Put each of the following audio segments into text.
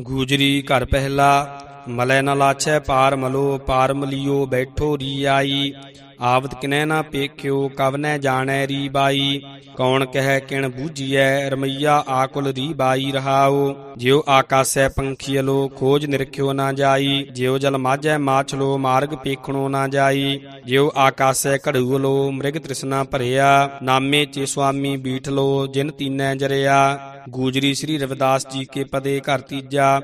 ਗੂਜਰੀ ਘਰ ਪਹਿਲਾ ਮਲੈ ਨ ਲਾਛੈ ਪਾਰ ਮਲੋ ਪਾਰ ਮਲਿਓ ਬੈਠੋ ਰੀਆਈ। ਆਵਤ ਕਿਨੈ ਨਾ ਪੇਖਿਓ, ਕਵਨੈ ਜਾਣੈ ਰੀ ਬਾਈ। ਕੌਣ ਕਹਿ ਕਿਣ ਬੂਝੀਐ, ਰਮਈਆ ਆਕੁਲ ਰੀ ਬਾਈ ਰਹਾਓ ਜਿਉ ਆਕਾਸੈ ਪੰਖੀਲੋ ਖੋਜ ਨਿਰਖਿਓ ਨਾ ਜਾਈ। ਜਿਉ ਜਲ ਮਾਝੈ ਮਾਛਲੋ, ਮਾਰਗ ਪੇਖਣੋ ਨਾ ਜਾਈ। ਜਿਉ ਆਕਾਸੈ ਘੜੂਲੋ ਮ੍ਰਿਗ ਤ੍ਰਿਸ਼ਨਾ ਭਰਿਆ। ਨਾਮੇ ਚੇ ਸੁਆਮੀ ਬੀਠ ਲੋ, ਜਿਨ ਤੀਨੈ ਜਰਿਆ। ਗੂਜਰੀ ਸ੍ਰੀ ਰਵਿਦਾਸ ਜੀ ਕੇ ਪਦੇ ਘਰ ਤੀਜਾ।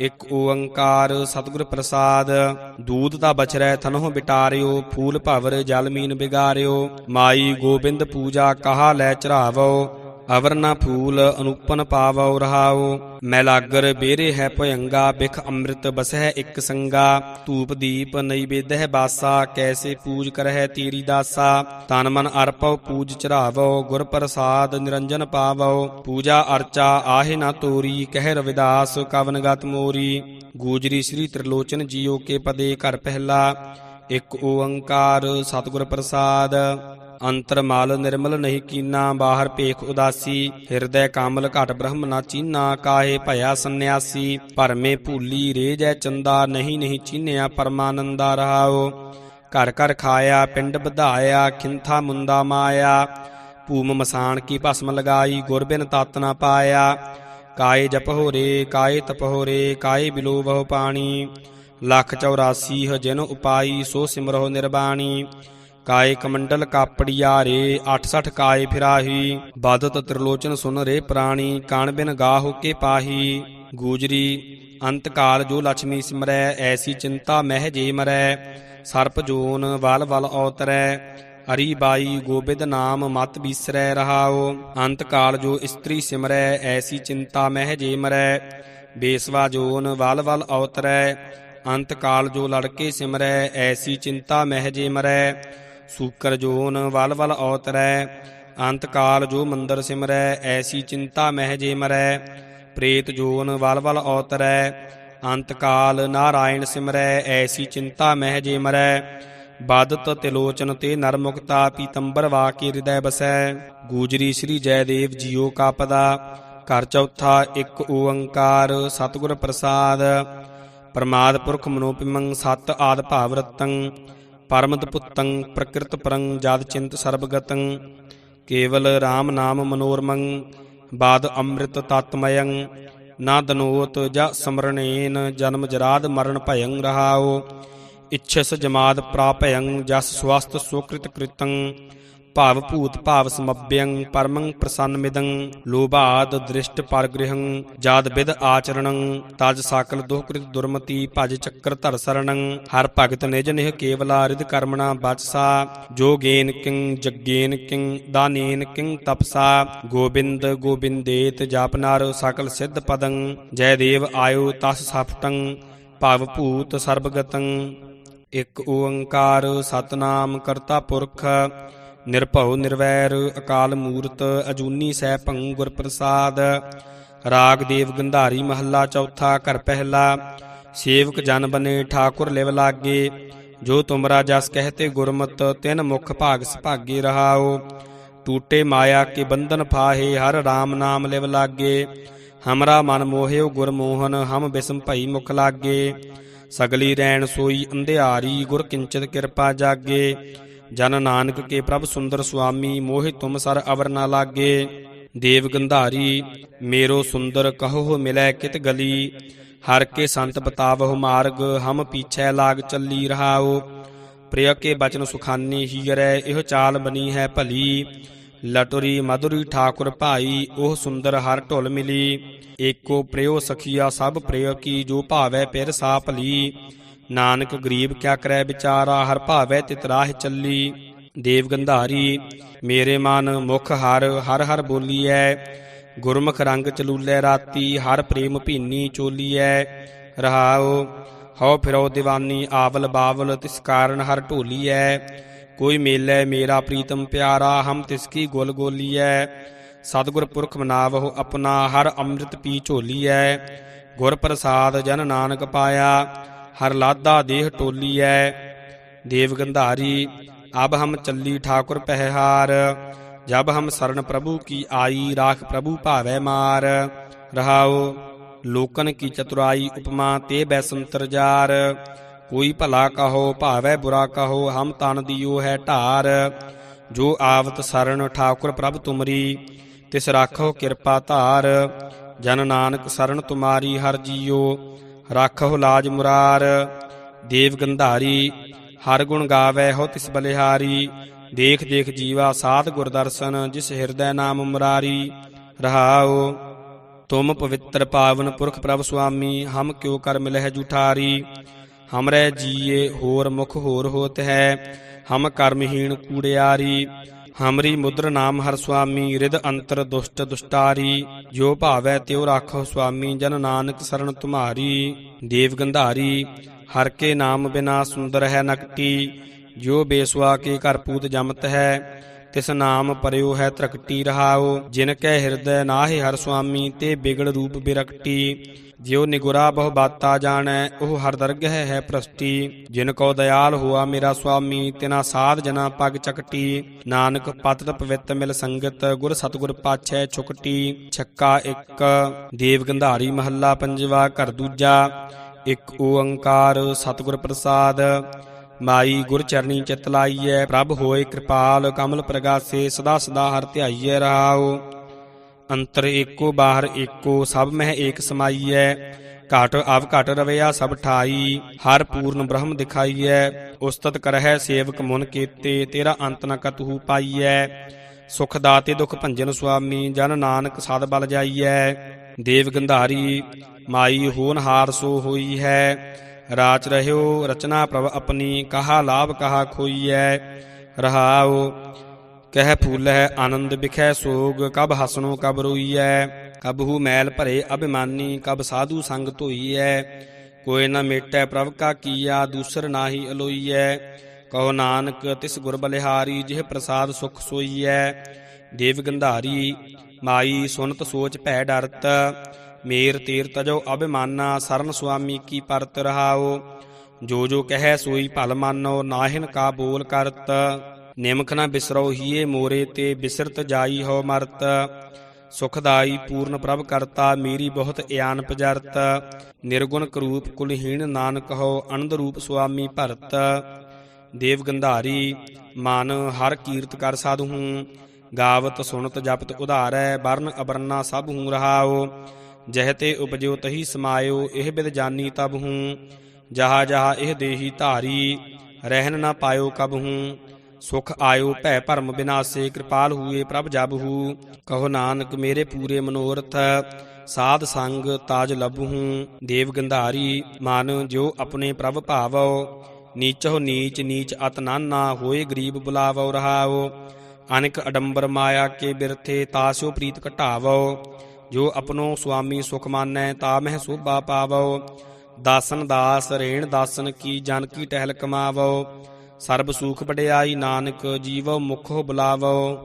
ਇਕ ਓੰਕਾਰ ਸਤਿਗੁਰ ਪ੍ਰਸਾਦ ਦੂਧ ਦਾ ਬਛਰੈ ਥਨਹੁ ਬਿਟਾਰਿਓ, ਫੂਲ ਭਵਰ ਜਲ ਮੀਨ ਬਿਗਾਰਿਓ, ਮਾਈ ਗੋਬਿੰਦ ਪੂਜਾ ਕਹਾ ਲੈ ਚੜਾਵੋ। ਅਵਰ ਨਾ ਫੂਲ ਅਨੂਪਨ ਪਾਵੋ ਰਹਾਓ ਮੈਲਾਗਰ ਬੇਰੇ ਹੈ ਭਯੰਗਾ, ਬਿਖ ਅੰਮ੍ਰਿਤ ਬਸਹਿ ਇਕ ਸੰਗਾ, ਧੂਪ ਦੀਪ ਨੈਵੇਦਹਿ ਬਾਸਾ, ਕੈਸੇ ਪੂਜ ਕਰਹਿ ਤੇਰੀ ਦਾਸਾ, ਤਨ ਮਨ ਅਰਪਉ ਪੂਜ ਚੜਾਵੋ ਗੁਰ ਪ੍ਰਸਾਦ ਨਿਰੰਜਨ ਪਾਵੋ ਪੂਜਾ ਅਰਚਾ ਆਹੇ ਨਾ ਤੋਰੀ, ਕਹਿ ਰਵਿਦਾਸ ਕਵਨ ਗਤ ਮੋਰੀ, ਗੂਜਰੀ ਸ੍ਰੀ ਤ੍ਰਿਲੋਚਨ ਜੀਓ ਕੇ ਪਦੇ ਘਰ ਪਹਿਲਾ, ਇੱਕ ਓੰਕਾਰ ਸਤਿਗੁਰ ਪ੍ਰਸਾਦ। ਅੰਤਰ ਮਾਲ ਨਿਰਮਲ ਨਹੀਂ ਕੀਨਾ, ਬਾਹਰ ਭੇਖ ਉਦਾਸੀ, ਹਿਰਦੈ ਕਾਮਲ ਘਟ ਬ੍ਰਹਮ ਨਾ ਚੀਨਾ, ਕਾਹੇ ਭਇਆ ਸੰਨਿਆਸੀ, ਭਰਮੇ ਭੂਲੀ ਰੇਜੈ ਚੰਦਾ, ਨਹੀਂ ਨਹੀਂ ਚੀਨਿਆ ਪਰਮਾਨੰਦਾ ਰਹਾਓ ਘਰ ਘਰ ਖਾਇਆ, ਪਿੰਡ ਵਧਾਇਆ, ਖਿੰਥਾ ਮੁੰਦਾ ਮਾਇਆ। ਭੂਮ ਮਸਾਨ ਕੀ ਭਸਮ ਲਗਾਈ ਗੁਰਬਿਨ ਤਤ ਨਾ ਪਾਇਆ। ਕਾਏ ਜਪਹੁ ਰੇ ਕਾਏ ਤਪਹੁ ਰੇ ਕਾਏ ਬਿਲੋ ਬਹੁ ਪਾਣੀ। ਲੱਖ 84 ਜਿਨ ਉਪਾਈ, ਸੋ ਸਿਮਰੋ ਨਿਰਬਾਣੀ। ਕਾਏ ਕਮੰਡਲ ਕਾਪੜਿਆ ਰੇ 68 ਕਾਏ ਫਿਰਾਹੀ। ਬਾਦਤ ਤ੍ਰਿਲੋਚਨ ਸੁਨ ਰੇ ਪ੍ਰਾਣੀ, ਕਾਣ ਬਿਨ ਗਾਹੋ ਕੇ ਪਾਹੀ। ਗੂਜਰੀ ਅੰਤ ਕਾਲ ਜੋ ਲక్ష్ਮੀ ਸਿਮਰੈ, ਐਸੀ ਚਿੰਤਾ ਮਹਿ ਜੇ ਮਰੈ। ਸਰਪ ਜੋਨ ਵਲ ਵਲ ਔਤਰੈ ਹਰੀ ਬਾਈ ਗੋਬਿੰਦ ਨਾਮ ਮਤ ਬੀਸਰੈ ਰਹਾਓ ਅੰਤ ਕਾਲ ਜੋ ਇਸਤਰੀ ਸਿਮਰੈ, ਐਸੀ ਚਿੰਤਾ ਮਹਿ ਜੇ ਮਰੈ। ਬੇਸਵਾ ਜੋਨ ਵਲ ਵਲ ਔਤਰੈ ਅੰਤ ਕਾਲ ਜੋ ਲੜਕੇ ਸਿਮਰੈ, ਐਸੀ ਚਿੰਤਾ ਮਹਿ ਜੇ ਮਰੈ। ਸੂਕਰ ਜੋਨ ਵਲ ਵਲ ਔਤਰੈ ਅੰਤ ਕਾਲ ਜੋ ਮੰਦਰ ਸਿਮਰੈ, ਐਸੀ ਚਿੰਤਾ ਮਹਿ ਜੇ ਮਰੈ। ਪ੍ਰੇਤ ਜੋਨ ਵਲ ਵਲ ਔਤਰੈ ਅੰਤ ਕਾਲ ਨਾਰਾਇਣ ਸਿਮਰੈ, ਐਸੀ ਚਿੰਤਾ ਮਹਿ ਜੇ ਮਰੈ। ਬਾਦਤ ਤਿਲੋਚਨ ਤੇ ਨਰਮੁਕਤਾ ਪੀਤੰਬਰ ਵਾ ਕੇ ਹਿਰਦੈ ਬਸੈ। ਗੂਜਰੀ ਸ੍ਰੀ ਜੈਦੇਵ ਜੀਓ ਕਾ ਪਦਾ ਘਰ ਚੌਥਾ ਇੱਕ ਓੰਕਾਰ ਸਤਿਗੁਰ ਪ੍ਰਸਾਦ। ਪਰਮਾਦ ਪੁਰਖ ਮਨੋਪਿਮੰ ਸਤ ਆਦ ਭਾਵ ਰਤੰ ਪਰਮਦ ਪੁੱਤੰ ਪ੍ਰਕਿਰਤ ਪਰੰ ਜਦ ਚਿੰਤ ਸਰਬਗਤੰ ਕੇਵਲ RAM ਨਾਮ ਮਨੋਰਮੰ ਬਾਦ ਅੰਮ੍ਰਿਤ ਤਤਮਯੰ ਨਾ ਦਨੋਤ ਜ ਸਮਰਣੇਨ ਜਨਮ ਜਰਾਦ ਮਰਨ ਭਯੰ ਰਹਾਓ ਇਛਸ ਜਮਾਦ ਪ੍ਰਾਪਯੰ ਜਸ ਸਵਸਤ ਸੁਕ੍ਰਿਤ ਕ੍ਰਿਤੰ ਭਾਵ ਭੂਤ ਭਾਵ ਸਮਭਯੰ ਪਰਮੰ ਪ੍ਰਸੰਨਮਿਦੰ, ਲੋਭਾਦ ਦ੍ਰਿਸ਼ਟ ਪਰਗ੍ਰਹੰ, ਜਾਦ ਵਿਦ ਆਚਰਣੰ, ਤਜ ਸਾਕਲ ਦੁਖਕ੍ਰਿਤ ਦੁਰਮਤੀ ਭਜ ਚੱਕਰ ਧਰ ਸਰਣੰ, ਹਰ ਭਗਤ ਨਿਜ ਨਿਹ ਕੇਵਲਾ ਰਿਦ ਕਰਮਣਾ ਬਚਸਾ ਜੋ ਗੇਨ ਕਿੰ, ਜਗੇਨ ਕਿੰ, ਦਾਨੇਨ ਕਿੰ ਤਪਸਾ, ਗੋਬਿੰਦ ਗੋਬਿੰਦੇਤ ਜਪ ਸਕਲ ਸਿੱਧ ਪਦੰ ਜੈ ਦੇਵ ਆਇਓ ਤਸ ਸਫਟੰ ਭਵ ਭੂਤ ਸਰਬਗਤੰ। ਇਕ ਓੰਕਾਰ ਸਤਨਾਮ ਕਰਤਾ ਪੁਰਖ ਨਿਰਭਉ ਨਿਰਵੈਰ, ਅਕਾਲ ਮੂਰਤ, ਅਜੂਨੀ ਸੈਭੰ ਗੁਰ ਪ੍ਰਸਾਦ ਰਾਗ ਦੇਵ ਗੰਧਾਰੀ ਮਹੱਲਾ ਚੌਥਾ ਘਰ ਪਹਿਲਾ, ਸੇਵਕ ਜਨ ਬਨੇ ਠਾਕੁਰ ਲਿਵ ਲਾਗੇ, ਜੋ ਤੁਮਰਾ ਜਸ ਕਹਤੇ ਗੁਰਮਤ, ਤਿਨ ਮੁਖ ਭਾਗ ਸੁਭਾਗੇ ਰਹਾਓ ਟੂਟੇ ਮਾਇਆ ਕੇ ਬੰਧਨ ਫਾਹੇ, ਹਰ RAM ਨਾਮ ਲਿਵ ਲਾਗੇ, ਹਮਰਾ ਮਨ ਮੋਹਿਓ ਗੁਰਮੋਹਨ, ਹਮ ਬਿਸਮ ਭਈ ਮੁਖ ਲਾਗੇ, ਸਗਲੀ ਰੈਣ ਸੋਈ ਅੰਧਿਆਰੀ, ਗੁਰ ਕਿੰਚਿਤ ਕਿਰਪਾ ਜਾਗੇ ਜਨ ਨਾਨਕ ਕੇ ਪ੍ਰਭ ਸੁੰਦਰ ਸੁਆਮੀ, ਮੋਹਿ ਤੁਮ ਸਰ ਅਵਰ ਨਾ ਲਾਗੇ। ਦੇਵ ਗੰਧਾਰੀ, ਮੇਰੋ ਸੁੰਦਰ ਕਹੋ ਮਿਲੈ ਕਿਤ ਗਲੀ। ਹਰ ਕੇ ਸੰਤ ਬਤਾਵਹੁ ਮਾਰਗ, ਹਮ ਪੀਛੈ ਲਾਗ ਚੱਲੀ ਰਹਾਓ ਪ੍ਰਿਯ ਕੇ ਬਚਨ ਸੁਖਾਨੀ ਹੀਰੈ, ਇਹ ਚਾਲ ਬਣੀ ਹੈ ਭਲੀ। ਲਟੁਰੀ ਮਧੁਰੀ ਠਾਕੁਰ ਭਾਈ, ਉਹ ਸੁੰਦਰ ਹਰ ਢੁਲ ਮਿਲੀ। ਏਕੋ ਪ੍ਰਿਯੋ ਸਖੀਆ ਸਭ ਪ੍ਰਿਯ ਕੀ, ਜੋ ਭਾਵੈ ਪਿਰ ਸਾ ਭਲੀ। ਨਾਨਕ ਗਰੀਬ ਕਿਆ ਕਰੈ ਵਿਚਾਰਾ, ਹਰ ਭਾਵੈ ਤਿਤ ਰਾਹ ਚੱਲੀ। ਦੇਵ ਗੰਧਾਰੀ, ਮੇਰੇ ਮਨ ਮੁਖ ਹਰ ਹਰ ਹਰ ਬੋਲੀਐ। ਗੁਰਮੁਖ ਰੰਗ ਚਲੂਲੇ ਰਾਤੀ, ਹਰ ਪ੍ਰੇਮ ਭੀਨੀ ਚੋਲੀਐ। ਰਹਾਓ ਹਉ ਫਿਰੋ ਦੀਵਾਨੀ, ਆਵਲ ਬਾਵਲ, ਤਿਸ ਕਾਰਨ ਹਰ ਢੋਲੀਐ। ਕੋਈ ਮੇਲੇ ਮੇਰਾ ਪ੍ਰੀਤਮ ਪਿਆਰਾ, ਹਮ ਤਿਸ ਕੀ ਗੁਲ ਗੋਲੀਐ। ਸਤਿਗੁਰ ਪੁਰਖ ਮਨਾਵਹੁ ਆਪਣਾ, ਹਰ ਅੰਮ੍ਰਿਤ ਪੀ ਝੋਲੀਐ। ਗੁਰ ਪ੍ਰਸਾਦ ਜਨ ਨਾਨਕ ਪਾਇਆ ਹਰ ਲਾਦਾ ਦੇਹ ਟੋਲੀਐ ਦੇਵ ਗੰਧਾਰੀ, ਅਬ ਹਮ ਚੱਲੀ ਠਾਕੁਰ ਪਹਿਹਾਰ। ਜਬ ਹਮ ਸਰਨ ਪ੍ਰਭੂ ਕੀ ਆਈ, ਰਾਖ ਪ੍ਰਭੂ ਭਾਵੈ ਮਾਰ। ਰਹਾਓ ਲੋਕਨ ਕੀ ਚਤੁਰਾਈ ਉਪਮਾ ਤੇ ਬੈਸੰਤਰ ਜਾਰ। ਕੋਈ ਭਲਾ ਕਹੋ, ਭਾਵੈ ਬੁਰਾ ਕਹੋ, ਹਮ ਤਨ ਦਿਓ ਹੈ ਢਾਰ। ਜੋ ਆਵਤ ਸਰਣ ਠਾਕੁਰ ਪ੍ਰਭ ਤੁਮਰੀ, ਤਿਸ ਰਾਖੋ ਕਿਰਪਾ ਧਾਰ। ਜਨ ਨਾਨਕ ਸਰਣ ਤੁਮਾਰੀ ਹਰ ਜੀਓ। ਰਾਖੋ ਲਾਜ ਮੁਰਾਰ, ਦੇਵ ਗੰਧਾਰੀ, ਹਰ ਗੁਣ ਗਾਵੇ ਹੋ ਤਿਸ ਬਲਿਹਾਰੀ, ਦੇਖ ਦੇਖ ਜੀਵਾ ਸਾਧ ਗੁਰਦਰਸਨ, ਜਿਸ ਹਿਰਦੈ ਨਾਮ ਮੁਰਾਰੀ, ਰਹਾਉ, ਤੁਮ ਪਵਿੱਤਰ ਪਾਵਨ ਪੁਰਖ ਪ੍ਰਭ ਸੁਆਮੀ, ਹਮ ਕਿਉ ਕਰ ਮਿਲਹਿ ਜੁਠਾਰੀ, ਹਮਰੇ ਜੀਏ ਹੋਰ ਮੁਖ ਹੋਰ ਹੋਤ ਹੈ, ਹਮ ਕਰਮਹੀਣ ਕੂੜਿਆਰੀ ਹਮਰੀ ਮੁਦਰ ਨਾਮ ਹਰ ਸੁਆਮੀ ਰਿਦ ਅੰਤਰ ਦੁਸ਼ਟ ਦੁਸ਼ਟਾਰੀ, ਜੋ ਭਾਵੈ ਤਿਉ ਰਾਖੋ ਸੁਆਮੀ, ਜਨ ਨਾਨਕ ਸਰਣ ਤੁਮਾਰੀ, ਦੇਵ ਗੰਧਾਰੀ, ਹਰ ਕੇ ਨਾਮ ਬਿਨਾ ਸੁੰਦਰ ਹੈ ਨਕਟੀ, ਜੋ ਬੇਸਵਾ ਕੇ ਘਰ ਪੂਤ ਜਮਤ ਹੈ ਤਿਸ ਨਾਮ ਪਰਿਓ ਹੈ ਤਰਕਟੀ ਰਹਾਓ ਜਿਨ ਕੈ ਹਿਰਦੈ ਨਾਹਿ ਹਰ ਸੁਆਮੀ, ਤੇ ਬਿਗੜ ਰੂਪ ਬਿਰਕਟੀ। ਜਿਉ ਨਿਗੁਰਾ ਬਹੁ ਬਾਤਾ ਜਾਣੈ, ਉਹ ਹਰ ਦਰਗਹਿ ਹੈ ਪ੍ਰਸਟੀ। ਜਿਨ ਕੋ ਦਇਆਲ ਹੁਆ ਮੇਰਾ ਸੁਆਮੀ, ਤਿਨਾ ਸਾਧ ਜਨਾ ਪਗ ਚਕਟੀ। ਨਾਨਕ ਪਤਿਤ ਪਵਿੱਤ ਮਿਲ ਸੰਗਤ, ਗੁਰ ਸਤਗੁਰ ਪਾਛੈ ਛੁਕਟੀ। ਛੱਕਾ ਇੱਕ, ਦੇਵ ਗੰਧਾਰੀ ਮਹੱਲਾ ਪੰਜਵਾ, ਘਰ ਦੂਜਾ। ਇੱਕ ਓੰਕਾਰ ਸਤਿਗੁਰ ਪ੍ਰਸਾਦ। ਮਾਈ ਗੁਰ ਚਰਣੀ ਚਿਤ ਲਾਈਐ, ਪ੍ਰਭ ਹੋਏ ਕਿਰਪਾਲ, ਕਮਲ ਪ੍ਰਗਾਸੇ, ਸਦਾ ਸਦਾ ਹਰ ਧਿਆਈਐ ਰਹਾਓ ਅੰਤਰ ਏਕੋ, ਬਾਹਰ ਏਕੋ, ਸਭ ਮਹਿ ਏਕ ਸਮਾਈਐ। ਘਟ ਅਵ ਘਟ ਰਵਿਆ, ਸਭ ਠਾਈ, ਹਰ ਪੂਰਨ ਬ੍ਰਹਮ ਦਿਖਾਈਐ। ਉਸਤਤ ਕਰਹਿ ਸੇਵਕ ਮੁਨ ਕੀਤੇ, ਤੇਰਾ ਅੰਤ ਨ ਕਤਹੂ ਪਾਈਐ। ਸੁਖ ਦਾਤੇ ਦੁਖ ਭੰਜਨ ਸੁਆਮੀ, ਜਨ ਨਾਨਕ ਸਦ ਬਲ ਜਾਈਐ। ਦੇਵ ਗੰਧਾਰੀ, ਮਾਈ ਹੋਨਹਾਰ ਸੋ ਹੋਈ ਹੈ। ਰਾਚ ਰਹਿਓ, ਰਚਨਾ ਪ੍ਰਭ ਆਪਣੀ, ਕਹਾ ਲਾਭ ਕਹਾ ਖੋਈਐ, ਰਹਾਉ, ਕਹਿ ਫੂਲ ਹੈ ਆਨੰਦ ਵਿਖੈ ਸੋਗ, ਕਬ ਹਸਨੋ ਕਬ ਰੋਈਐ ਕਬਹੂ ਮੈਲ ਭਰੇ ਅਭਿਮਾਨੀ, ਕਬ ਸਾਧੂ ਸੰਗ ਧੋਈਐ, ਕੋਈ ਨਾ ਮੇਟੈ ਪ੍ਰਭ ਕਾ ਕੀਆ, ਦੂਸਰ ਨਾਹੀ ਅਲੋਈਐ, ਕਹੋ ਨਾਨਕ ਤਿਸ ਗੁਰ ਬਲਿਹਾਰੀ, ਜਿਹ ਪ੍ਰਸਾਦ ਸੁਖ ਸੋਈਐ, ਦੇਵ ਗੰਧਾਰੀ, ਮਾਈ ਸੁਨਤ ਸੋਚ ਭੈ ਡਰਤ ਮੇਰ ਤੀਰ ਤਜੋ ਅਭਿਮਾਨਾ, ਸਰਨ ਸੁਆਮੀ ਕੀ ਪਰਤ ਰਹਾਓ? ਜੋ ਜੋ ਕਹੈ ਸੋਈ ਭਲ ਮਾਨੋ, ਨਾਹਿਨ ਕਾ ਬੋਲ ਕਰਤ। ਨਿਮਖ ਨਾ ਬਿਸਰੋ ਹੀਏ ਮੋਰੇ ਤੇ ਬਿਸਰਤ ਜਾਈ ਹੋ ਮਰਤ। ਸੁਖਦਾਈ ਪੂਰਨ ਪ੍ਰਭ ਕਰਤਾ, ਮੇਰੀ ਬਹੁਤ ਇਆਨ ਪਜਰਤ। ਨਿਰਗੁਣ ਕਰੂਪ ਕੁਲਹੀਣ ਨਾਨਕ ਹੋ, ਅਨੰਦ ਰੂਪ ਸੁਆਮੀ ਭਰਤ। ਦੇਵ ਗੰਧਾਰੀ, ਮਨ ਹਰ ਕੀਰਤ ਕਰ ਸਾਧੂ। ਹੂੰ ਗਾਵਤ ਸੁਣਤ ਜਪਤ ਉਧਾਰੈ ਬਰਨ ਅਬਰਨਾ ਸਭ ਹੂੰ ਰਹਾਓ। ਜਹ ਤੇ ਉਪਜਿਓ ਤਹੀ ਸਮਾਇਓ, ਇਹ ਬਿਦ ਜਾਨੀ ਤਬ ਹੂੰ। ਜਹਾ ਜਹਾ ਇਹ ਦੇਹੀ ਧਾਰੀ ਰਹਿਨ ਨਾ ਪਾਇਓ ਕਬ ਹੂੰ। ਸੁਖ ਆਇਓ ਭੈ ਭਰਮ ਬਿਨਾਸੇ, ਕਿਰਪਾਲ ਹੂਏ ਪ੍ਰਭ ਜਬ ਕਹੋ ਨਾਨਕ, ਮੇਰੇ ਪੂਰੇ ਮਨੋਰਥ, ਸਾਧ ਸੰਗ ਤਾਜ ਲਬਹੂ ਦੇਵ ਗੰਧਾਰੀ, ਮਨ ਜੋ ਆਪਣੇ ਪ੍ਰਭ ਭਾਵੋ। ਨੀਚੋ ਨੀਚ ਨੀਚ ਅਤ ਨਾਨਾ, ਹੋਏ ਗਰੀਬ ਬੁਲਾਵੋ ਰਹਾਓ। ਅਨਿਕ ਅਡੰਬਰ ਮਾਇਆ ਕੇ ਬਿਰਥੇ, ਤਾਸਿਓ ਪ੍ਰੀਤ ਘਟਾਵੋ। ਜੋ ਆਪਣੋ ਸੁਆਮੀ ਸੁਖ ਮਾਨੈ, ਤਾ ਮਹਿ ਸੋਭਾ ਪਾਵੋ। ਦਾਸਨ ਦਾਸ, ਰੇਣ ਦਾਸਨ ਕੀ ਜਨ ਕੀ ਟਹਿਲ ਕਮਾਵੋ। ਸਰਬ ਸੂਖ ਵਡਿਆਈ ਨਾਨਕ, ਜੀਵੋ ਮੁਖੋ ਬੁਲਾਵੋ।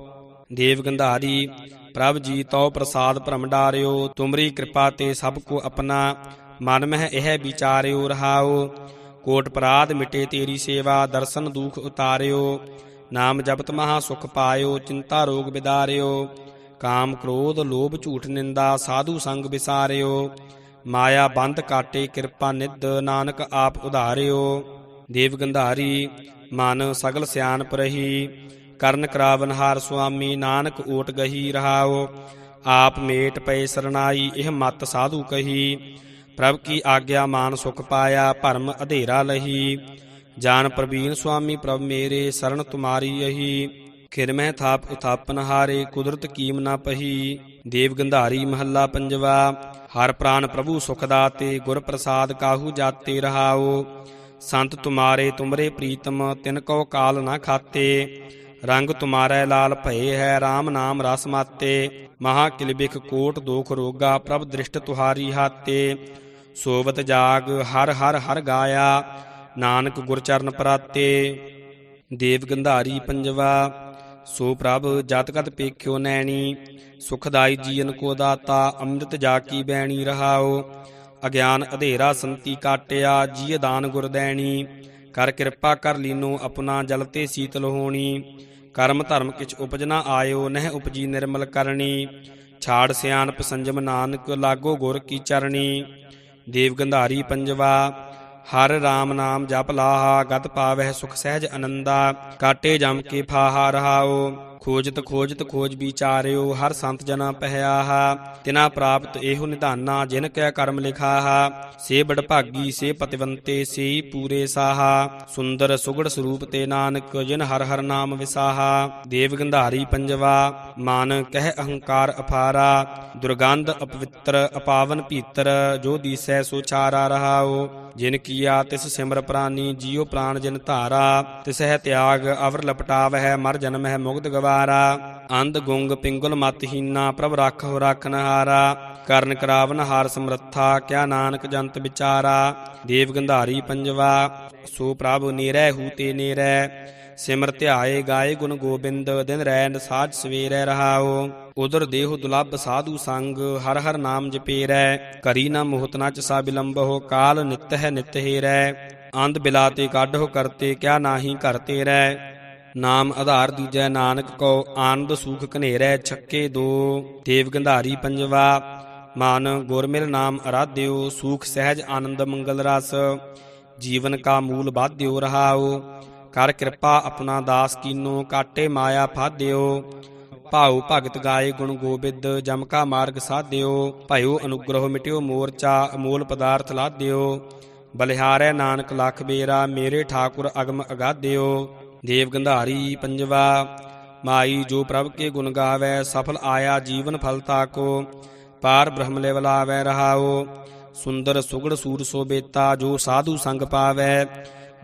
ਦੇਵ ਗੰਧਾਰੀ, ਪ੍ਰਭ ਜੀ ਤਉ ਪ੍ਰਸਾਦ ਭ੍ਰਮ ਡਾਰਿਓ, ਤੁਮਰੀ ਕਿਰਪਾ ਤੇ ਸਭ ਕੋ ਆਪਣਾ। ਮਨ ਮਹਿ ਇਹ ਵਿਚਾਰਿਓ ਰਹਾਓ। ਕੋਟ ਪਰਾਧ ਮਿਟੇ ਤੇਰੀ ਸੇਵਾ, ਦਰਸ਼ਨ ਦੂਖ ਉਤਾਰਿਓ। ਨਾਮ ਜਪਤ ਮਹਾ ਸੁਖ ਪਾਇਓ, ਚਿੰਤਾ ਰੋਗ ਬਿਦਾਰਿਓ। ਕਾਮ ਕ੍ਰੋਧ, ਲੋਭ, ਝੂਠ, ਨਿੰਦਾ ਸਾਧੂ ਸੰਗ ਵਿਸਾਰਿਓ। ਮਾਇਆ ਬੰਧ ਕਾਟੇ, ਕਿਰਪਾ ਨਿਧ, ਨਾਨਕ ਆਪ ਉਧਾਰਿਓ। ਦੇਵ ਗੰਧਾਰੀ, ਮਨ ਸਗਲ ਸਿਆਣਪ ਰਹੀ ਕਰਨ ਕਰਾਵਨਹਾਰ ਸੁਆਮੀ, ਨਾਨਕ ਓਟ ਗਹੀ ਰਹਾਓ। ਆਪ ਮੇਟ ਪਏ ਸਰਨਾਈ, ਇਹ ਮਤ ਸਾਧੂ ਕਹੀ। ਪ੍ਰਭ ਕੀ ਆਗਿਆ ਮਾਨ ਸੁਖ ਪਾਇਆ, ਭਰਮ ਅਧੇਰਾ ਲਹੀ। ਜਾਨ ਪ੍ਰਵੀਨ ਸੁਆਮੀ, ਪ੍ਰਭ ਮੇਰੇ ਸਰਣ ਤੁਮਾਰੀ ਅਹੀ। ਖਿਰ ਖਿਰਮੈ ਥਾਪ ਉਥਾਪਨ ਹਾਰੇ, ਕੁਦਰਤ ਕੀਮ ਨਾ ਪਹੀ। ਦੇਵ ਗੰਧਾਰੀ ਮਹੱਲਾ ਪੰਜਵਾ, ਹਰ ਪ੍ਰਾਨ ਪ੍ਰਭੂ ਸੁਖ ਦਾਤੇ, ਗੁਰ ਪ੍ਰਸਾਦ ਕਾਹੂ ਜਾਤੇ ਰਹਾਓ। ਸੰਤ ਤੁਮਾਰੇ ਤੁਮਰੇ ਪ੍ਰੀਤਮ, ਤਿਨ ਕੋ ਕਾਲ ਨਾ ਖਾਤੇ। ਰੰਗ ਤੁਮਾਰੈ ਲਾਲ ਭਏ ਹੈ RAM ਨਾਮ ਰਸ ਮਾਤੇ। ਮਹਾ ਕਿਲਬਿਖ ਕੋਟ ਦੋਖ ਰੋਗਾ, ਪ੍ਰਭ ਦ੍ਰਿਸ਼ਟ ਤੁਹਾਰੀ ਹਾਤੇ। ਸੋਵਤ ਜਾਗ, ਹਰ ਹਰ ਹਰ ਗਾਇਆ, ਨਾਨਕ ਗੁਰ ਚਰਨ ਪਰਾਤੇ। ਦੇਵ ਗੰਧਾਰੀ ਪੰਜਵਾ ਸੋ ਪ੍ਰਭ ਜਤ ਕਤ ਪੇਖਿਓ ਨੈਣੀ, ਸੁਖਦਾਈ ਜੀਵਨ ਕੋ ਦਾਤਾ, ਅੰਮ੍ਰਿਤ ਜਾ ਕੀ ਬੈਣੀ ਰਹਾਓ ਅਗਿਆਨ ਅਧੇਰਾ ਸੰਤੀ ਕਾਟਿਆ ਜੀ ਦਾਨ ਗੁਰਦੈਣੀ ਕਰ ਕਿਰਪਾ ਕਰ ਲੀਨੋ ਆਪਣਾ ਜਲ ਤੇ ਸੀਤਲ ਹੋਣੀ। ਕਰਮ ਧਰਮ ਕਿਛ ਉਪਜ ਨਾ ਆਇਓ, ਨਹਿ ਉਪਜੀ ਨਿਰਮਲ ਕਰਨੀ। ਛਾੜ ਸਿਆਣਪ ਸੰਜਮ ਨਾਨਕ, ਲਾਗੋ ਗੁਰ ਕੀ ਚਰਣੀ। ਦੇਵ ਗੰਧਾਰੀ ਪੰਜਵਾ ਹਰ RAM ਨਾਮ ਜਪ ਲਾਹਾ, ਗਤ ਪਾਵਹਿ ਸੁਖ ਸਹਿਜ ਅਨੰਦਾ, ਕਾਟੇ ਜਮ ਕੇ ਫਾਹਾ ਰਹਾਓ ਖੋਜਤ ਖੋਜਤ, ਖੋਜ ਵਿਚਾਰਿਓ, ਹਰ ਸੰਤ ਜਨਾ ਪਹਿਆਹਾ। ਤਿਨਾ ਪ੍ਰਾਪਤ ਇਹੋ ਨਿਧਾਨਾ, ਜਿਨ ਕੈ ਕਰਮ ਲਿਖਾਹਾ। ਸੇ ਬੜ ਭਾਗੀ, ਸੇ ਪਤਵੰਤੇ, ਸੇ ਪੂਰੇ ਸਾਹਾ। ਸੁੰਦਰ ਸੁਗੜ ਸਰੂਪ ਤੇ ਨਾਨਕ, ਜਿਨ ਹਰ ਹਰ ਨਾਮ ਵਿਸਾਹਾ। ਦੇਵ ਗੰਧਾਰੀ ਪੰਜਵਾ ਮਾਨ ਕਹਿ ਅਹੰਕਾਰ ਅਫਾਰਾ ਦੁਰਗੰਧ ਅਪਵਿੱਤਰ, ਅਪਾਵਨ ਭੀਤਰ, ਜੋ ਦੀਸੈ ਸੋ ਚਾਰਾ ਰਹਾਓ ਜਿਨ ਕੀਆ, ਤਿਸ ਸਿਮਰ ਪ੍ਰਾਨੀ, ਜੀਉ ਪ੍ਰਾਨ ਜਿਨ ਧਾਰਾ। ਤਿਸਹਿ ਤਿਆਗ, ਅਵਰ ਲਪਟਾਵਹਿ, ਮਰ ਜਨਮ ਹੈ ਗਵ ਗਵਾਰਾ ਅੰਧ ਗੁੰਗ ਪਿੰਗਲ ਮਤਹੀਨਾ ਪ੍ਰਭ ਰੱਖੋ ਰੱਖਨਹਾਰਾ ਕਰਨ ਕਰਾਵਨ ਹਾਰ ਸਮਰੱਥਾ, ਕਿਆ ਨਾਨਕ ਜੰਤ ਵਿਚਾਰਾ, ਦੇਵ ਗੰਧਾਰੀ ਪੰਜਵਾ, ਸੋ ਪ੍ਰਭ ਨੀਰੈ ਹੂ ਨੀਰੈ, ਸਿਮਰ ਧਿਆਏ ਗਾਏ ਗੁਣ ਗੋਬਿੰਦ, ਦਿਨ ਰੈਨ ਸਾਜ ਸਵੇਰੈ ਰਹਾਓ ਉਦਰ ਦੇਹੁ ਦੁਲੱਭ ਸਾਧੂ ਸੰਗ, ਹਰ ਹਰ ਨਾਮ ਜਪੇਰੈ, ਕਰੀ ਨਾ ਮੋਹਤ ਨਾ ਚਸਾ ਬਿਲੰਬਹੁ ਕਾਲ ਨਿਤ ਹੈ ਨਿਤ ਹੀਰੈ ਅੰਧ ਬਿਲਾਤੇ ਕਾਢੋ ਕਰਤੇ, ਕਿਆ ਨਾਹੀ ਕਰਤੇ ਰਹਿ ਨਾਮ ਆਧਾਰ ਦੀਜੈ ਨਾਨਕ ਕੋ ਆਨੰਦ ਸੂਖ ਘਨੇਰੈ ਛੱਕੇ ਦੋ, ਦੇਵ ਗੰਧਾਰੀ ਪੰਜਵਾ, ਮਨ ਗੁਰ ਮਿਲ ਨਾਮ ਅਰਾਧਿਓ, ਸੂਖ ਸਹਿਜ ਆਨੰਦ ਮੰਗਲ ਰਸ, ਜੀਵਨ ਕਾ ਮੂਲ ਬਾਧਿਓ ਰਹਾਓ ਕਰ ਕਿਰਪਾ ਆਪਣਾ ਦਾਸ ਕੀਨੋ, ਕਾਟੇ ਮਾਇਆ ਫਾਦਿਓ ਭਾਉ ਭਗਤ ਗਾਏ ਗੁਣ ਗੋਬਿੰਦ, ਜਮ ਕਾ ਮਾਰਗ ਸਾਧਿਓ, ਭਇਓ ਅਨੁਗ੍ਰਹ ਮਿਟਿਓ ਮੋਰਚਾ, ਅਮੋਲ ਪਦਾਰਥ ਲਾਧਿਓ, ਬਲਿਹਾਰੈ ਨਾਨਕ ਲਖ ਬੇਰਾ, ਮੇਰੇ ਠਾਕੁਰ ਅਗਮ ਅਗਾਧਿਓ ਦੇਵ ਗੰਧਾਰੀ ਪੰਜਵਾ, ਮਾਈ ਜੋ ਪ੍ਰਭ ਕੇ ਗੁਣ ਗਾਵੇ, ਸਫਲ ਆਇਆ ਜੀਵਨ ਫਲਤਾ ਕੋ ਪਾਰ ਬ੍ਰਹਮ ਲੈ ਵਲਾਵੈ ਰਹਾਓ, ਸੁੰਦਰ ਸੁਗੜ ਸੂਰ ਸੋਬੇਤਾ ਜੋ ਸਾਧੂ ਸੰਗ ਪਾਵੈ,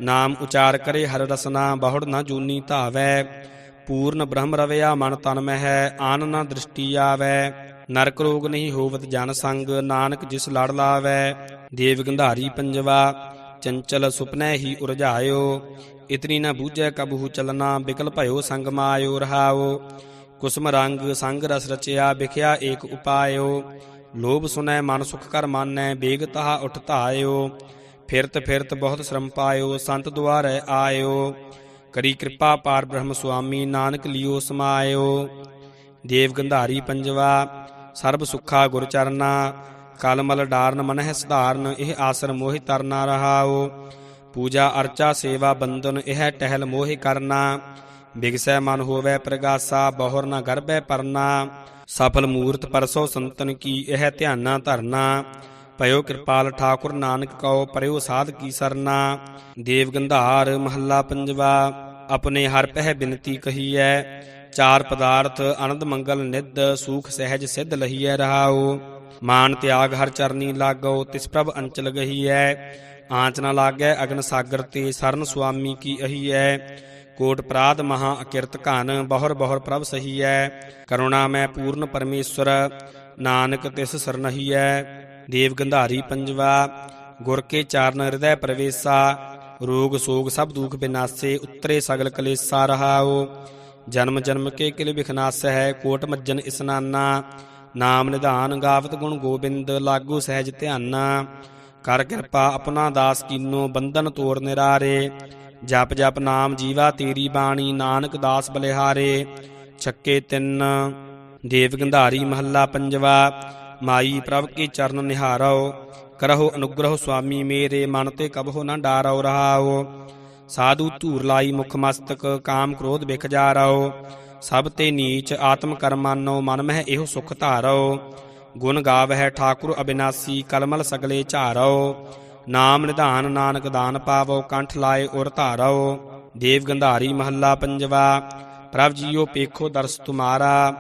ਨਾਮ ਉਚਾਰ ਕਰੇ ਹਰ ਰਸਨਾ, ਬਹੁੜ ਨਾ ਜੂਨੀ ਧਾਵੈ, ਪੂਰਨ ਬ੍ਰਹਮ ਰਵਿਆ ਮਨ ਤਨ ਮਹਿ, ਆਨ ਨਾ ਦ੍ਰਿਸ਼ਟੀ ਆਵੈ, ਨਰਕ ਰੋਗ ਨਹੀਂ ਹੋਵਤ ਜਨ ਸੰਗ, ਨਾਨਕ ਜਿਸ ਲੜ ਲਾਵੈ, ਦੇਵ ਗੰਧਾਰੀ ਪੰਜਵਾ ਚੰਚਲ ਸੁਪਨੈ ਹੀ ਉਰਝਾਇਓ, ਇਤਨੀ ਨਾ ਬੂਝੈ ਕਬਹੂ ਚਲਨਾ, ਬਿਕਲ ਭਇਓ ਸੰਗ ਮਾਇਓ ਰਹਾਓ। ਕੁਸਮ ਰੰਗ ਸੰਗ ਰਸ ਰਚਿਆ ਵਿਖਿਆ ਏਕ ਉਪਾਇਓ। ਲੋਭ ਸੁਨੈ ਮਨ ਸੁਖ ਕਰ ਮਾਨੈ, ਬੇਗ ਤਹਾ ਉਠ ਧਾਇਓ। ਫਿਰਤ ਫਿਰਤ ਬਹੁਤ ਸ਼ਰਮ ਪਾਇਓ, ਸੰਤ ਦੁਆਰੈ ਆਇਓ। ਕਰੀ ਕਿਰਪਾ ਪਾਰ ਬ੍ਰਹਮ ਸੁਆਮੀ, ਨਾਨਕ ਲਿਓ ਸਮਾਇਓ। ਦੇਵ ਗੰਧਾਰੀ ਪੰਜਵਾ, ਸਰਬ ਸੁਖਾ ਗੁਰ ਚਰਨਾ ਕਲਮਲ ਡਾਰਨ ਮਨਹਿ ਸਧਾਰਨ, ਇਹ ਆਸਰ ਮੋਹਿ ਤਰਨਾ ਰਹਾਓ ਪੂਜਾ ਅਰਚਾ ਸੇਵਾ ਬੰਦਨ ਇਹ ਟਹਿਲ ਮੋਹਿ ਕਰਨਾ। ਬਿਗਸੈ ਮਨ ਹੋਵੇ ਪ੍ਰਗਾਸਾ, ਬਹੁਰ ਨ ਗਰਭੈ ਪਰਨਾ। ਸਫਲ ਮੂਰਤ ਪਰਸੋ ਸੰਤਨ ਕੀ, ਇਹ ਧਿਆਨਾ ਧਰਨਾ। ਭਇਓ ਕਿਰਪਾਲ ਠਾਕੁਰ ਨਾਨਕ ਕਉ, ਪਰਿਓ ਸਾਧ ਕੀ ਸਰਨਾ। ਦੇਵ ਗੰਧਾਰ ਮਹੱਲਾ ਪੰਜਵਾ, ਆਪਣੇ ਹਰ ਪਹਿ ਬਿਨਤੀ ਕਹੀਐ। ਚਾਰ ਪਦਾਰਥ ਅਨੰਦ ਮੰਗਲ ਨਿੱਧ, ਸੂਖ ਸਹਿਜ ਸਿੱਧ ਲਹੀਐ ਰਹਾਓ ਮਾਨ ਤਿਆਗ ਹਰ ਚਰਨੀ ਲਾਗੋ, ਤਿਸ ਪ੍ਰਭ ਅੰਚਲ ਗਹੀ ਹੈ ਆਂਚ ਨ ਲਾਗੈ ਅਗਨ ਸਾਗਰ ਤੇ, ਸਰਨ ਸੁਆਮੀ ਕੀ ਅਹੀ ਹੈ ਕੋਟ ਪ੍ਰਾਦ ਮਹਾ ਅਕਿਰਤ ਘਨ, ਬਹੁਰ ਬਹੁਰ ਪ੍ਰਭ ਸਹੀ ਹੈ ਕਰੁਣਾ ਮੈਂ ਪੂਰਨ ਪਰਮੇਸ਼ਵਰ, ਨਾਨਕ ਤਿਸ ਸਰਨਹੀ ਹੈ ਦੇਵ ਗੰਧਾਰੀ ਪੰਜਵਾ, ਗੁਰ ਕੇ ਚਾਰਨ ਹਿਰਦੈ ਪ੍ਰਵੇਸਾ। ਰੋਗ ਸੋਗ ਸਭ ਦੁਖ ਬਿਨਾਸੇ, ਉਤਰੇ ਸਗਲ ਕਲੇਸਾ ਰਹਾਓ ਜਨਮ ਜਨਮ ਕੇ ਕਿਲ ਵਿਖਨਾਸ ਹੈ ਕੋਟ ਮੱਜਨ ਇਸਨਾਨਾ ਨਾਮ ਨਿਧਾਨ ਗਾਵਤ ਗੁਣ ਗੋਬਿੰਦ, ਲਾਗੂ ਸਹਿਜ ਧਿਆਨਾ। ਕਰ ਕਿਰਪਾ ਆਪਣਾ ਦਾਸ ਕੀਨੋ, ਬੰਧਨ ਤੋੜ ਨਿਰਾਰੇ। ਜਪ ਜਪ ਨਾਮ ਜੀਵਾ ਤੇਰੀ ਬਾਣੀ, ਨਾਨਕ ਦਾਸ ਬਲਿਹਾਰੇ। ਛੱਕੇ ਤਿੰਨ, ਦੇਵ ਗੰਧਾਰੀ ਮਹੱਲਾ ਪੰਜਵਾ। ਮਾਈ ਪ੍ਰਭ ਕੀ ਚਰਨ ਨਿਹਾਰੋ। ਕਰਹੁ ਅਨੁਗ੍ਰਹ ਸੁਆਮੀ ਮੇਰੇ, ਮਨ ਤੇ ਕਬਹੁ ਨਾ ਡਾਰੋ ਰਹਾਓ ਸਾਧੂ ਧੂਰ ਲਾਈ ਮੁਖ ਮਸਤਕ, ਕਾਮ ਕ੍ਰੋਧ ਵਿਖ ਜਾ ਜਾਰੋ ਸਭ ਤੇ ਨੀਚ ਆਤਮ ਕਰਮਾਨੋ ਮਨ ਮਹਿ ਇਹੋ ਸੁਖ ਧਾਰੋ। ਗੁਣ ਗਾਵਹਿ ਠਾਕੁਰ ਅਬਿਨਾਸੀ, ਕਲਮਲ ਸਗਲੇ ਝਾਰੋ। ਨਾਮ ਨਿਧਾਨ ਨਾਨਕ ਦਾਨ ਪਾਵੋ, ਕੰਠ ਲਾਏ ਉਰ ਧਾਰੋ। ਦੇਵ ਗੰਧਾਰੀ ਮਹੱਲਾ ਪੰਜਵਾ, ਪ੍ਰਭ ਜੀਓ ਪੇਖੋ ਦਰਸ ਤੁਮਾਰਾ।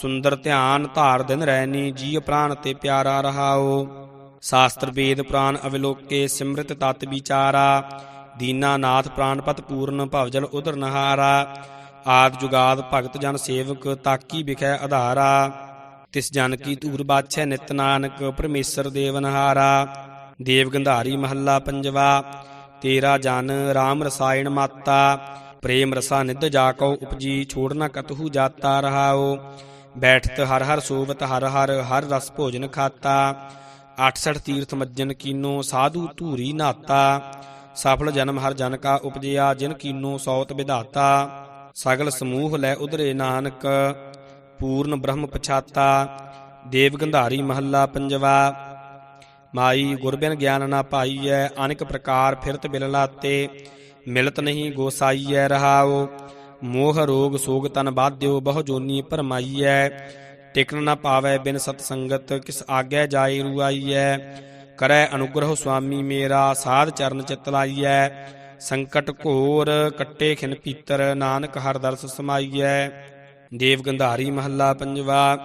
ਸੁੰਦਰ ਧਿਆਨ ਧਾਰ ਦਿਨ ਰਹਿਨੀ ਜੀ ਪ੍ਰਾਨ ਤੇ ਪਿਆਰਾ ਰਹਾਓ। ਸ਼ਾਸਤਰ ਵੇਦ ਪ੍ਰਾਨ ਅਵਲੋਕੇ, ਸਿਮ੍ਰਿਤ ਤਤ ਵਿਚਾਰਾ। ਦੀਨਾ ਨਾਥ ਪ੍ਰਾਨਪਤ ਪੂਰਨ ਭਵਜਲ ਉਦਰ ਨਹਾਰਾ। ਆਦ ਜੁਗਾਦ ਭਗਤ ਜਨ ਸੇਵਕ ਤਾਕੀ ਵਿਖੈ ਆਧਾਰਾ। ਤਿਸ ਜਨ ਕੀ ਧੂਰ ਬਾਛੈ ਨਿਤ ਨਾਨਕ, ਪਰਮੇਸ਼ਰ ਦੇਵ ਨਹਾਰਾ ਦੇਵ ਗੰਧਾਰੀ ਮਹੱਲਾ ਪੰਜਵਾ, ਤੇਰਾ ਜਨ RAM ਰਸਾਇਣ ਮਾਤਾ। ਪ੍ਰੇਮ ਰਸਾ ਨਿਧ ਜਾ ਕਉ ਉਪਜੀ, ਛੋੜ ਨ ਕਤਹੂ ਜਾਤਾ ਰਹਾਓ ਬੈਠਤ ਹਰ ਹਰ ਸੋਵਤ ਹਰ ਹਰ ਹਰ ਰਸ ਭੋਜਨ ਖਾਤਾ। 68 ਤੀਰਥ ਮੱਜਨ ਕੀਨੋ ਸਾਧੂ ਧੂਰੀ ਨਾਤਾ। ਸਫਲ ਜਨਮ ਹਰ ਜਨ ਕਾ ਉਪਜਿਆ, ਜਿਨ ਕੀਨੋ ਸੌਤ ਵਿਧਾਤਾ ਸਗਲ ਸਮੂਹ ਲੈ ਉਧਰੇ ਨਾਨਕ, ਪੂਰਨ ਬ੍ਰਹਮ ਪਛਾਤਾ, ਦੇਵ ਗੰਧਾਰੀ ਮਹੱਲਾ ਪੰਜਵਾ। ਮਾਈ ਗੁਰਬਿਨ ਗਿਆਨ ਨਾ ਪਾਈਐ, ਅਨੇਕ ਪ੍ਰਕਾਰ ਫਿਰਤ ਬਿਲ ਲਾਤੇ, ਮਿਲਤ ਨਹੀਂ ਗੋਸਾਈਐ ਰਹਾਓ ਮੋਹ ਰੋਗ ਸੋਗ ਤਨ ਬਾਧਿਓ, ਬਹੁ ਜੋਨੀ ਭਰਮਾਈਐ। ਟਿਕਨ ਨਾ ਪਾਵੈ ਬਿਨ ਸਤ ਸੰਗਤ, ਕਿਸ ਆਗੈ ਜਾਈ ਰੁਆਈਐ। ਕਰੈ ਅਨੁਗ੍ਰਹ ਸੁਆਮੀ ਮੇਰਾ, ਸਾਧ ਚਰਨ ਚਿਤ ਲਾਈਐ। ਸੰਕਟ ਘੋਰ, ਕੱਟੇ ਖਿਨ ਪੀਤਰ, ਨਾਨਕ ਹਰ ਦਰਸ ਸਮਾਈਐ। ਦੇਵ ਗੰਧਾਰੀ ਮਹੱਲਾ ਪੰਜਵਾ,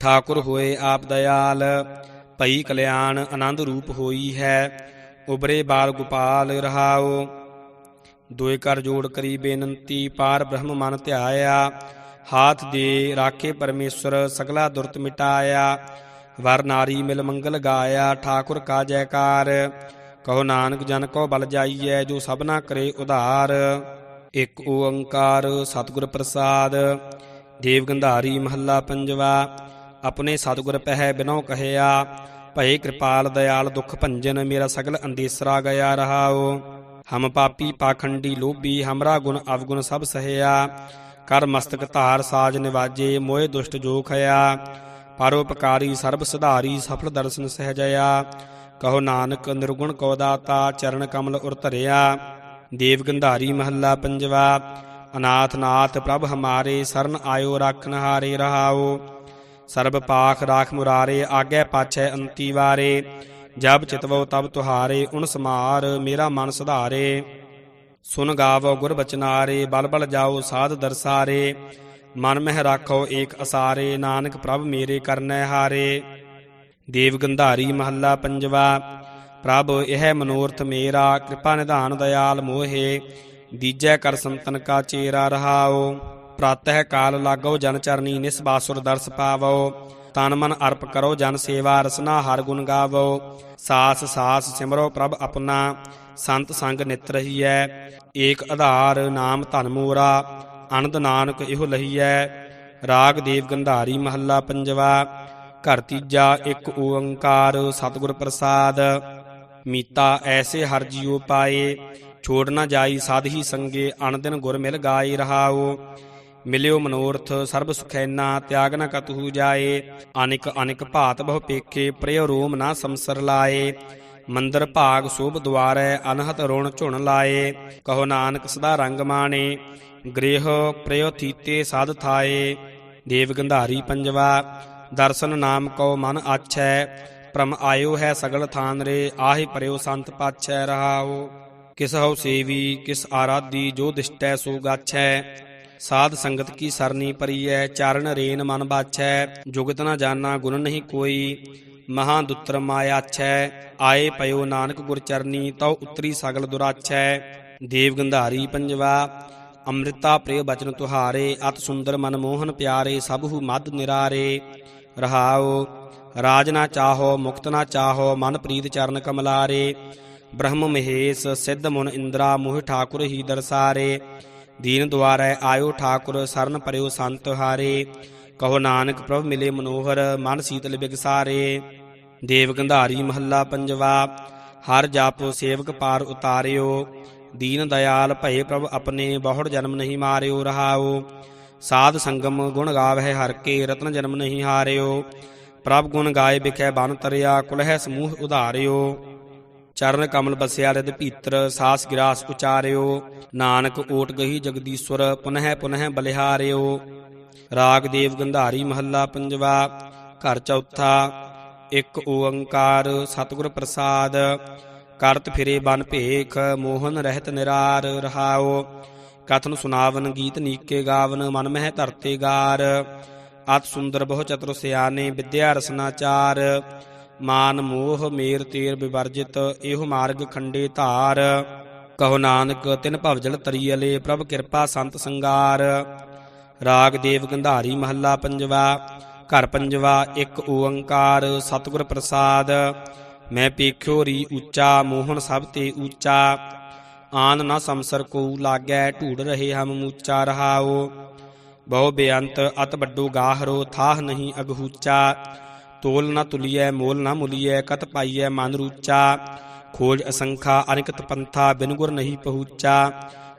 ਠਾਕੁਰ ਹੋਏ ਆਪ ਦਇਆਲ, ਭਈ ਕਲਿਆਣ ਆਨੰਦ ਰੂਪ ਹੋਈ ਹੈ ਉਬਰੇ ਬਾਲ ਗੋਪਾਲ ਰਹਾਓ ਦੋਇ ਕਰ ਜੋੜ ਕਰੀ ਬੇਨੰਤੀ, ਪਾਰ ਬ੍ਰਹਮ ਮਨ ਧਿਆਇਆ। ਹਾਥ ਦੇ ਰਾਖੇ ਪਰਮੇਸ਼ਰ ਸਗਲਾ ਦੁਰਤ ਮਿਟਾਇਆ। ਵਰ ਨਾਰੀ ਮਿਲ ਮੰਗਲ ਗਾਇਆ, ਠਾਕੁਰ ਕਾ ਜੈਕਾਰ। ਕਹੋ ਨਾਨਕ ਜਨ ਕੋ ਬਲ ਜਾਈਐ, ਜੋ ਸਭਨਾ ਕਰੇ ਉਧਾਰ। ਇੱਕ ਓੰਕਾਰ ਸਤਿਗੁਰ ਪ੍ਰਸਾਦ, ਦੇਵ ਗੰਧਾਰੀ ਮਹੱਲਾ ਪੰਜਵਾ। ਆਪਣੇ ਸਤਿਗੁਰ ਪਹਿ ਬਿਨੋ ਕਹਿਆ, ਭਏ ਕਿਰਪਾਲ ਦਇਆਲ ਦੁਖ ਭੰਜਨ, ਮੇਰਾ ਸਗਲ ਅੰਦੇਸਰਾ ਗਿਆ ਰਹਾਓ ਹਮ ਪਾਪੀ ਪਾਖੰਡੀ ਲੋਭੀ, ਹਮਰਾ ਗੁਣ ਅਵਗੁਣ ਸਭ ਸਹਿਆ। ਕਰ ਮਸਤਕ ਧਾਰ ਸਾਜ ਨਿਵਾਜੇ ਮੋਏ ਦੁਸ਼ਟ ਜੋ ਖਇਆ। ਪਰਉਪਕਾਰੀ ਸਰਬ ਸੁਧਾਰੀ, ਸਫਲ ਦਰਸ਼ਨ ਸਹਿਜਇਆ। ਕਹੋ ਨਾਨਕ ਨਿਰਗੁਣ ਕੋ ਦਾਤਾ, ਚਰਨ ਕਮਲ ਉਰ ਧਰਿਆ। ਦੇਵ ਗੰਧਾਰੀ ਮਹੱਲਾ ਪੰਜਵਾ, ਅਨਾਥ ਨਾਥ ਪ੍ਰਭ ਹਮਾਰੇ, ਸਰਨ ਆਇਓ ਰਾਖਨ ਹਾਰੇ ਰਹਾਓ। ਸਰਬ ਪਾਖ ਰਾਖ ਮੁਰਾਰੇ, ਆਗੇ ਪਾਛੈ ਅੰਤੀ ਵਾਰੇ। ਜਬ ਚਿਤਵੋ ਤਬ ਤੁਹਾਰੇ, ਉਨ ਸਮਾਰ ਮੇਰਾ ਮਨ ਸੁਧਾਰੇ। ਸੁਨ ਗਾਵੋ ਗੁਰ ਬਚਨਾਰੇ, ਬਲ ਬਲ ਜਾਓ ਸਾਧ ਦਰਸਾਰੇ। ਮਨ ਮਹਿ ਰਾਖੋ ਏਕ ਅਸਾਰੇ, ਨਾਨਕ ਪ੍ਰਭ ਮੇਰੇ ਕਰਨੈ ਹਾਰੇ। ਦੇਵ ਗੰਧਾਰੀ ਮਹੱਲਾ ਪੰਜਵਾ। ਪ੍ਰਭ, ਇਹ ਮਨੋਰਥ ਮੇਰਾ, ਕਿਰਪਾ ਨਿਧਾਨ ਦਇਆਲ ਮੋਹੇ, ਦੀਜੈ ਕਰ ਸੰਤਨ ਕਾ ਚੇਰਾ ਰਹਾਓ ਪ੍ਰਾਤਹਿ ਕਾਲ ਲਾਗੋ ਜਨ ਚਰਨੀ ਨਿਸਬਾਸੁਰ ਦਰਸ ਪਾਵੋ। ਤਨ ਮਨ ਅਰਪ ਕਰੋ ਜਨ ਸੇਵਾ ਰਸਨਾ ਹਰ ਗੁਣ ਗਾਵੋ। ਸਾਸ ਸਾਸ ਸਿਮਰੋ ਪ੍ਰਭ ਆਪਣਾ, ਸੰਤ ਸੰਗ ਨਿਤ ਰਹੀਐ। ਏਕ ਆਧਾਰ ਨਾਮ ਧਨ ਮੋਰਾ, ਅਨੰਦ ਨਾਨਕ ਇਹੋ ਲਹੀਐ। ਰਾਗ ਦੇਵ ਗੰਧਾਰੀ ਮਹੱਲਾ ਪੰਜਵਾ। ਘਰ ਤੀਜਾ ਇੱਕ ਓੰਕਾਰ, ਸਤਿਗੁਰ ਪ੍ਰਸਾਦ। ਮੀਤਾ, ਐਸੇ ਹਰ ਜੀਉ ਪਾਏ। ਛੋੜ ਨਾ ਜਾਈ ਸਾਧ ਹੀ ਸੰਗੇ, ਅਣਦਿਨ ਗੁਰ ਮਿਲ ਗਾਏ ਰਹਾਓ ਮਿਲਿਓ ਮਨੋਰਥ, ਸਰਬ ਸੁਖੈਨਾ, ਤਿਆਗ ਨ ਕਤਹੂ ਜਾਏ। ਅਨਿਕ ਅਨਿਕ ਭਾਤ ਬਹੁ ਪੇਖੇ, ਪ੍ਰਿਯ ਰੋਮ ਨਾ ਸੰਸਰ ਲਾਏ। ਮੰਦਰ ਭਾਗ ਸੋਭ ਦੁਆਰੈ, ਅਨਹਤ ਰੁਣ ਝੁਣ ਲਾਏ। ਕਹੋ ਨਾਨਕ ਸਦਾ ਰੰਗ ਮਾਣੇ। ਗ੍ਰਹਿ ਪ੍ਰਿਯ ਥੀਤੇ ਸਾਧ ਥਾਏ। ਦੇਵ ਗੰਧਾਰੀ ਪੰਜਵਾ ਦਰਸ਼ਨ ਨਾਮ ਕਉ ਮਨ ਆਛੈ ਪ੍ਰਮ ਆਇਓ ਹੈ ਸਗਲ ਥਾਨ ਰੇ, ਆਹੀ ਪਰਿਓ ਸੰਤ ਪਾਛੈ ਰਹਾਓ ਕਿਸ ਹਉ ਸੇਵੀ, ਕਿਸ ਆਰਾਧੀ ਜੋ ਦਿਸ਼ਟੈ ਸੋ ਗਾਛੈ। ਸਾਧ ਸੰਗਤ ਕੀ ਸਰਨੀ ਪਰੀਐ ਚਰਨ ਰੇਨ ਮਨ ਬਾਛੈ। ਜੁਗਤ ਨਾ ਜਾਣਾ ਗੁਣ ਨਹੀਂ ਕੋਈ, ਮਹਾ ਦੁੱਤਰ ਮਾਇਆਛੈ ਆਏ ਪਇਓ ਨਾਨਕ ਗੁਰ ਚਰਨੀ, ਤਉ ਉਤਰੀ ਸਗਲ ਦੁਰਾਛੈ। ਦੇਵ ਗੰਧਾਰੀ ਪੰਜਵਾ, ਅੰਮ੍ਰਿਤਾ ਪ੍ਰਿਯ ਬਚਨ ਤੁਹਾਰੇ, ਅਤ ਸੁੰਦਰ ਮਨ ਮੋਹਨ ਪਿਆਰੇ, ਸਭੂ ਮਦ ਨਿਰਾਰੇ। ਰਹਾਓ ਰਾਜ ਨਾ ਚਾਹੋ, ਮੁਕਤ ਨਾ ਚਾਹੋ ਮਨ ਪ੍ਰੀਤ ਚਰਨ ਕਮਲਾਰੇ, ਬ੍ਰਹਮ ਮਹੇਸ਼ ਸਿੱਧ ਮੁਨ ਇੰਦਰਾ ਮੋਹਿ ਠਾਕੁਰ ਹੀ ਦਰਸਾਰੇ, ਦੀਨ ਦੁਆਰੈ ਆਇਓ ਠਾਕੁਰ ਸਰਨ ਪਰਿਓ ਸੰਤ ਹਾਰੇ, ਕਹੋ ਨਾਨਕ ਪ੍ਰਭ ਮਿਲੇ ਮਨੋਹਰ, ਮਨ ਸੀਤਲ ਬਿਗਸਾਰੇ। ਦੇਵ ਗੰਧਾਰੀ ਮਹੱਲਾ ਪੰਜਵਾ, ਹਰ ਜਾਪੋ ਸੇਵਕ ਪਾਰ ਉਤਾਰਿਓ, ਦੀਨ ਦਇਆਲ ਭਏ ਪ੍ਰਭ ਆਪਣੇ, ਬਹੁੜ ਜਨਮ ਨਹੀਂ ਮਾਰਿਓ ਰਹਾਓ ਸਾਧ ਸੰਗਮ ਗੁਣ ਗਾਵਹਿ ਹਰ ਕੇ ਰਤਨ ਜਨਮ ਨਹੀਂ ਹਾਰਿਓ। ਪ੍ਰਭ ਗੁਣ ਗਾਏ ਬਿਖੈ ਬਨ ਤਰਿਆ, ਕੁਲਹਿ ਸਮੂਹ ਉਧਾਰਿਓ। ਚਰਨ ਕਮਲ ਬਸਿਆ ਰਿਦ ਭੀਤਰ, ਸਾਸ ਗਿਰਾਸ ਉਚਾਰਿਓ। ਨਾਨਕ ਓਟ ਗਹੀ ਜਗਦੀਸ਼ਵਰ, ਪੁਨਹਿ ਪੁਨਹਿ ਬਲਿਹਾਰਿਓ। ਰਾਗ ਦੇਵ ਗੰਧਾਰੀ ਮਹੱਲਾ ਪੰਜਵਾ, ਘਰ ਚੌਥਾ, ਇੱਕ ਓੰਕਾਰ ਸਤਿਗੁਰ ਪ੍ਰਸਾਦ। ਕਰਤ ਫਿਰੇ ਬਨ ਭੇਖ, ਮੋਹਨ ਰਹਿਤ ਨਿਰਾਰ ਰਹਾਓ। ਕਥਨ ਸੁਨਾਵਨ ਗੀਤ ਨੀਕੇ ਗਾਵਨ, ਮਨ ਮਹਿ ਧਰਤੇ ਗਾਰ। ਅਤ ਸੁੰਦਰ ਬਹੁ ਚਤੁਰ ਸਿਆਨੇ ਵਿਦਿਆ ਰਸਨਾਚਾਰ ਮਾਨ ਮੋਹ ਮੇਰ ਤੇਰ ਵਿਵਰਜਿਤ ਇਹੋ ਮਾਰਗ ਖੰਡੇ ਧਾਰ। ਕਹੋ ਨਾਨਕ, ਤਿਨ ਭਵਜਲ ਤਰੀਅਲੇ, ਪ੍ਰਭ ਕਿਰਪਾ ਸੰਤ ਸੰਗਾਰ। ਰਾਗ ਦੇਵ ਗੰਧਾਰੀ ਮਹੱਲਾ ਪੰਜਵਾ, ਘਰ ਪੰਜਵਾ, ਇੱਕ ਓੰਕਾਰ, ਸਤਿਗੁਰ ਪ੍ਰਸਾਦ। ਮੈਂ ਪੇਖਿਓ ਰੀ ਉੱਚਾ, ਮੋਹਨ ਸਭ ਤੇ ਉੱਚਾ। ਆਨ ਨਾ ਸੰਸਰ ਕੋ ਲਾਗੈ ਢੂੜ ਰਹੇ ਹਮ ਮੂਚਾ ਰਹਾਓ ਬਹੁ ਬੇਅੰਤ ਅਤ ਵੱਡੋ ਗਾਹਰੋ ਥਾਹ ਨਹੀਂ ਅਗਹੂਚਾ। ਤੋਲ ਨਾ ਤੁਲੀਐ, ਮੋਲ ਨਾ ਮੁਲੀਐ, ਕਤ ਪਾਈਐ ਮਨ ਰੂਚਾ। ਖੋਜ ਅਸੰਖਾ ਅਨਿਕਤ ਪੰਥਾ ਬਿਨ ਗੁਰ ਨਹੀਂ ਪਹੁੰਚਾ।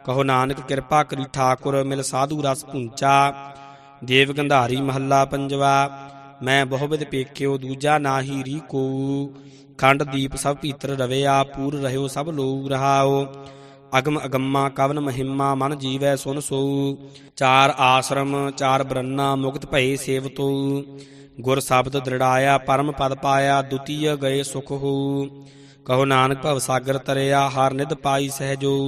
ਕਹੋ ਨਾਨਕ ਕਿਰਪਾ ਕਰੀ ਠਾਕੁਰ, ਮਿਲ ਸਾਧੂ ਰਸ ਪੁੰਚਾ ਦੇਵ ਗੰਧਾਰੀ ਮਹੱਲਾ ਪੰਜਵਾ, ਮੈਂ ਬਹੁਵਿਧ ਪੇਖਿਓ, ਦੂਜਾ ਨਾਹੀ ਰੀ ਕੋ। ਖੰਡ ਦੀਪ ਸਭ ਭੀਤਰ ਆ ਪੂਰ ਰਹਿਓ, ਸਭ ਲੋਗ ਰਹਾਓ ਅਗਮ ਅਗੰਮਾ, ਕਵਨ ਮਹਿਮਾ, ਮਨ ਜੀਵੈ ਸੁਨ ਸੋ। ਚਾਰ ਆਸ਼ਰਮ, ਚਾਰ ਬ੍ਰੰਨਾ, ਮੁਕਤ ਭਏ ਸੇਵਤੋ। ਗੁਰ ਸ਼ਬਦ ਦ੍ਰਿੜਾਇਆ, ਪਰਮ ਪਦ ਪਾਇਆ, ਦੁਤੀਯ ਗਏ ਸੁਖ ਹੋ। ਕਹੋ ਨਾਨਕ ਭਵ ਸਾਗਰ ਤਰਿਆ, ਹਰ ਨਿਧ ਪਾਈ ਸਹਿਜੋ।